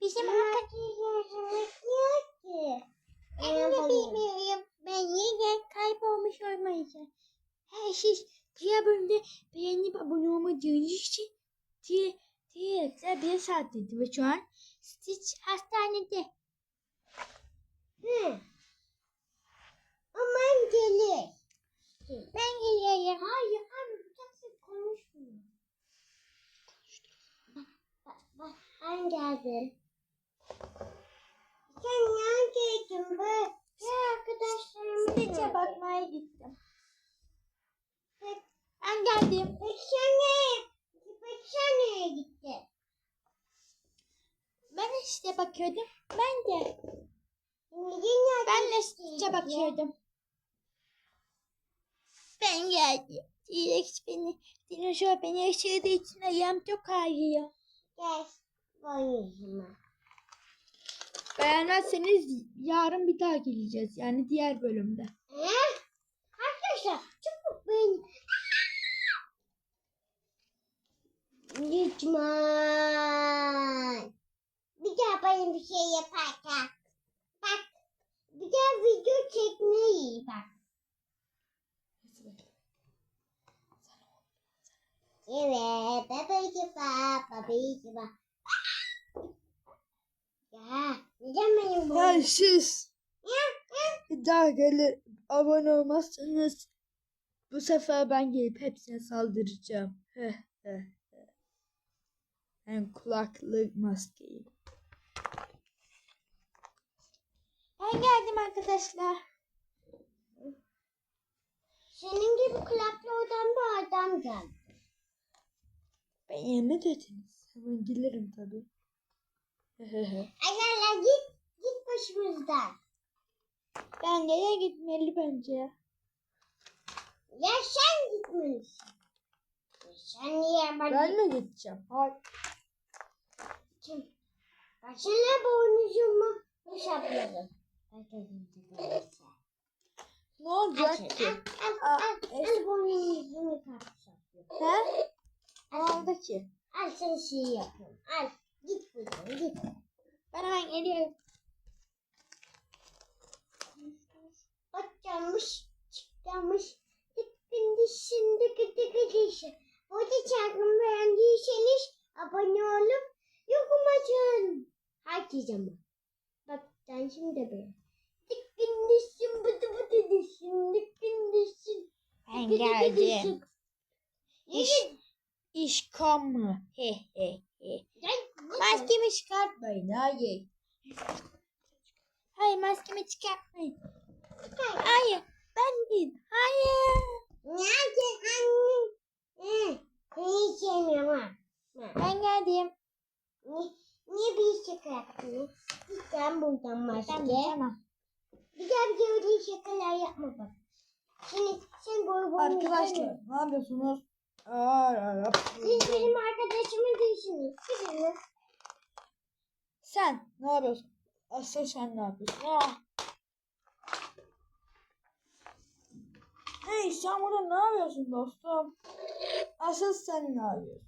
Bizim arkadaşlarımız yok ki. Ben de bilmiyorum. Ben yine kaybolmuş olmayacağım. Her şey diğer bölümde beğenip abone olmadığınız için diye diğer bir saat dedi ve şu an Stitch hastanede. Hı. Aman gelir. Ben geliyorum. Hayır abi bu taksi konuşmuyor. Bak, bak, ben geldim. Sen neredeydin be? Ya arkadaşlarım. Stitch'e bakmaya gittim. Peki, ben geldim. Peki sen nereye? Peki sen nereye gittin? Ben işte bakıyordum. Ben de. Ben de Stitch'e bakıyordum. Ben geldim. T-Rex beni, dinozor beni ısırdığı için ayağım çok ağrıyor. Gel, boynuzuma. Beğenmezseniz yarın bir daha geleceğiz. Yani diğer bölümde. Eh? Arkadaşlar, çabuk beni. Lütfen. Bir daha bana bir şey yaparken. Bak, bir daha video çekmeyi bak. Evet, babacık bak, babacık bak. Ya, neden benim bu? Hey siz bir daha gelir abone olmazsanız bu sefer ben gelip hepsine saldıracağım. Hem kulaklık maskeyi. Ben geldim arkadaşlar. Senin gibi kulaklı olan bir adam geldi. Ben yeme dediniz. Hemen gelirim tabii. Git, git başımızdan. ben nereye gitmeli bence? Ya sen gitmelisin. Sen niye bak Ben mi gideceğim? Hayır. Kim? Başına boynuzumu tıkırırsa. Ne olacak ki? al, al, al, boynuzunu kapsatıyor. He? Oldu ki? Al sen şey yapıyorum. Al, git buradan, git. Ben hemen geliyorum. Abone olup yorum açın. Herkes ama. Bak sen şimdi be. Tıkkın dişin bıdı bıdı dişin. Tıkkın dişin. Ben geldim. İş, iş mı? He he he. Maskemi çıkartmayın hayır. Hayır maskemi çıkartmayın. Hayır ben değil. Hayır. Nerede anne? Geldim. Niye, niye bir şaka yaptın? Sen buradan. Tamam tamam. Bir daha bir öyle şakalar yapma bak. Seni, sen boy boy Arkadaşlar ne yapıyorsunuz? Aa, aa, aa. Siz benim arkadaşımı değilsiniz. Gidin. Sen ne yapıyorsun? Asıl sen ne yapıyorsun? Ah. Hey sen burada ne yapıyorsun dostum? Asıl sen ne yapıyorsun?